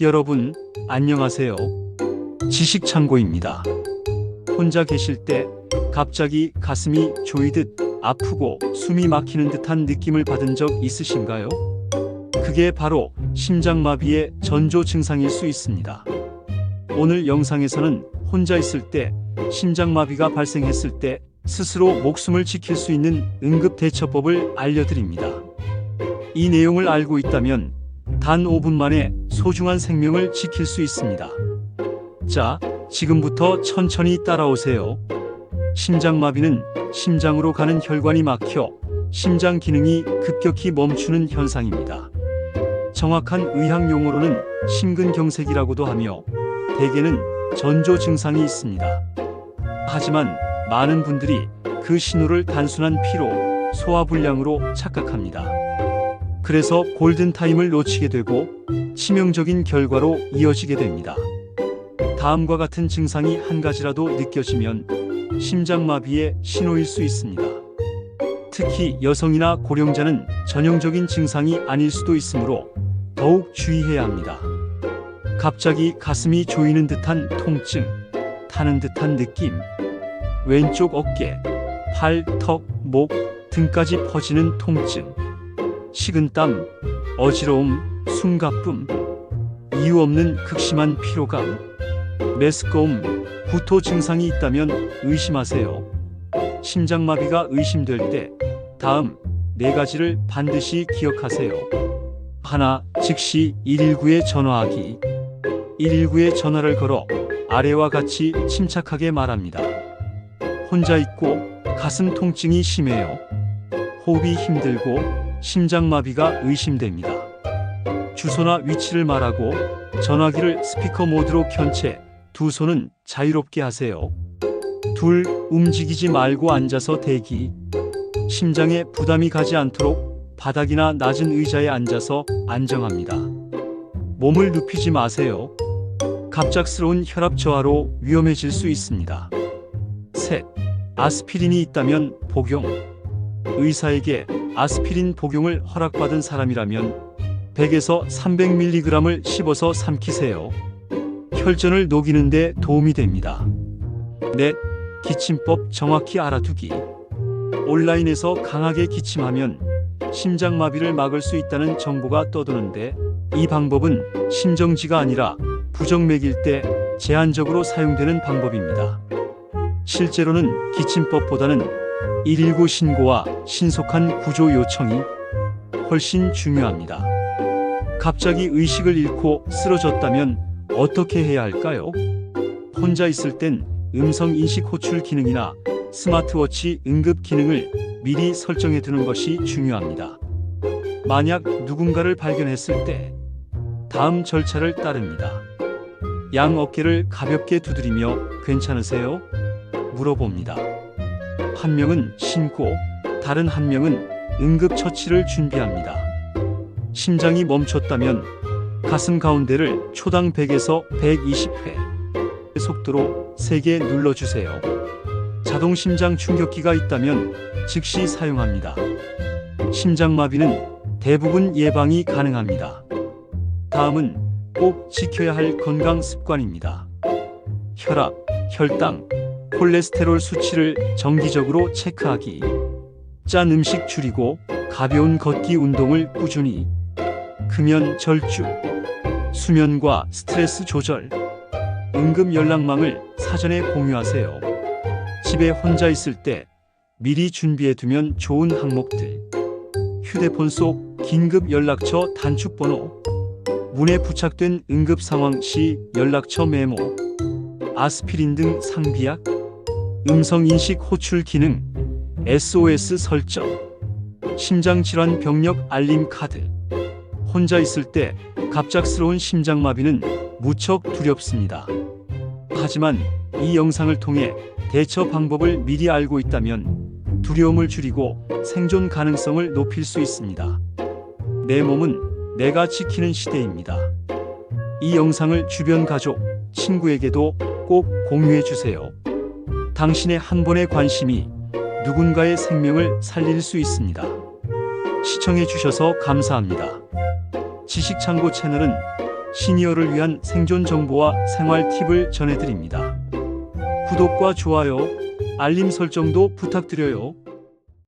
여러분, 안녕하세요. 지식창고입니다. 혼자 계실 때 갑자기 가슴이 조이듯 아프고 숨이 막히는 듯한 느낌을 받은 적 있으신가요? 그게 바로 심장마비의 전조 증상일 수 있습니다. 오늘 영상에서는 혼자 있을 때 심장마비가 발생했을 때 스스로 목숨을 지킬 수 있는 응급 대처법을 알려드립니다. 이 내용을 알고 있다면 단 5분 만에 소중한 생명을 지킬 수 있습니다. 자, 지금부터 천천히 따라오세요. 심장마비는 심장으로 가는 혈관이 막혀 심장 기능이 급격히 멈추는 현상입니다. 정확한 의학 용어로는 심근경색이라고도 하며 대개는 전조 증상이 있습니다. 하지만 많은 분들이 그 신호를 단순한 피로, 소화불량으로 착각합니다. 그래서 골든타임을 놓치게 되고 치명적인 결과로 이어지게 됩니다. 다음과 같은 증상이 한 가지라도 느껴지면 심장마비의 신호일 수 있습니다. 특히 여성이나 고령자는 전형적인 증상이 아닐 수도 있으므로 더욱 주의해야 합니다. 갑자기 가슴이 조이는 듯한 통증, 타는 듯한 느낌, 왼쪽 어깨, 팔, 턱, 목 등까지 퍼지는 통증, 식은땀, 어지러움, 숨가쁨, 이유 없는 극심한 피로감, 메스꺼움, 구토 증상이 있다면 의심하세요. 심장마비가 의심될 때 다음 네 가지를 반드시 기억하세요. 하나, 즉시 119에 전화하기. 119에 전화를 걸어 아래와 같이 침착하게 말합니다. 혼자 있고 가슴 통증이 심해요. 호흡이 힘들고 심장마비가 의심됩니다. 주소나 위치를 말하고 전화기를 스피커 모드로 켠 채 두 손은 자유롭게 하세요. 둘, 움직이지 말고 앉아서 대기. 심장에 부담이 가지 않도록 바닥이나 낮은 의자에 앉아서 안정합니다. 몸을 눕히지 마세요. 갑작스러운 혈압 저하로 위험해질 수 있습니다. 셋, 아스피린이 있다면 복용. 의사에게 아스피린 복용을 허락받은 사람이라면 100에서 300mg을 씹어서 삼키세요. 혈전을 녹이는데 도움이 됩니다. 넷, 기침법 정확히 알아두기. 온라인에서 강하게 기침하면 심장마비를 막을 수 있다는 정보가 떠도는데 이 방법은 심정지가 아니라 부정맥일 때 제한적으로 사용되는 방법입니다. 실제로는 기침법보다는 119 신고와 신속한 구조 요청이 훨씬 중요합니다. 갑자기 의식을 잃고 쓰러졌다면 어떻게 해야 할까요? 혼자 있을 땐 음성 인식 호출 기능이나 스마트워치 응급 기능을 미리 설정해 두는 것이 중요합니다. 만약 누군가를 발견했을 때 다음 절차를 따릅니다. 양 어깨를 가볍게 두드리며 괜찮으세요? 물어봅니다. 한 명은 신고, 다른 한 명은 응급 처치를 준비합니다. 심장이 멈췄다면 가슴 가운데를 초당 100에서 120회 속도로 세게 눌러주세요. 자동 심장 충격기가 있다면 즉시 사용합니다. 심장마비는 대부분 예방이 가능합니다. 다음은 꼭 지켜야 할 건강 습관입니다. 혈압, 혈당, 콜레스테롤 수치를 정기적으로 체크하기. 짠 음식 줄이고 가벼운 걷기 운동을 꾸준히. 금연 절주. 수면과 스트레스 조절. 응급 연락망을 사전에 공유하세요. 집에 혼자 있을 때 미리 준비해 두면 좋은 항목들. 휴대폰 속 긴급 연락처 단축 번호. 문에 부착된 응급 상황 시 연락처 메모. 아스피린 등 상비약. 음성 인식 호출 기능. SOS 설정. 심장 질환 병력 알림 카드. 혼자 있을 때 갑작스러운 심장마비는 무척 두렵습니다. 하지만 이 영상을 통해 대처 방법을 미리 알고 있다면 두려움을 줄이고 생존 가능성을 높일 수 있습니다. 내 몸은 내가 지키는 시대입니다. 이 영상을 주변 가족, 친구에게도 꼭 공유해 주세요. 당신의 한 번의 관심이 누군가의 생명을 살릴 수 있습니다. 시청해 주셔서 감사합니다. 지식 창고 채널은 시니어를 위한 생존 정보와 생활 팁을 전해드립니다. 구독과 좋아요, 알림 설정도 부탁드려요.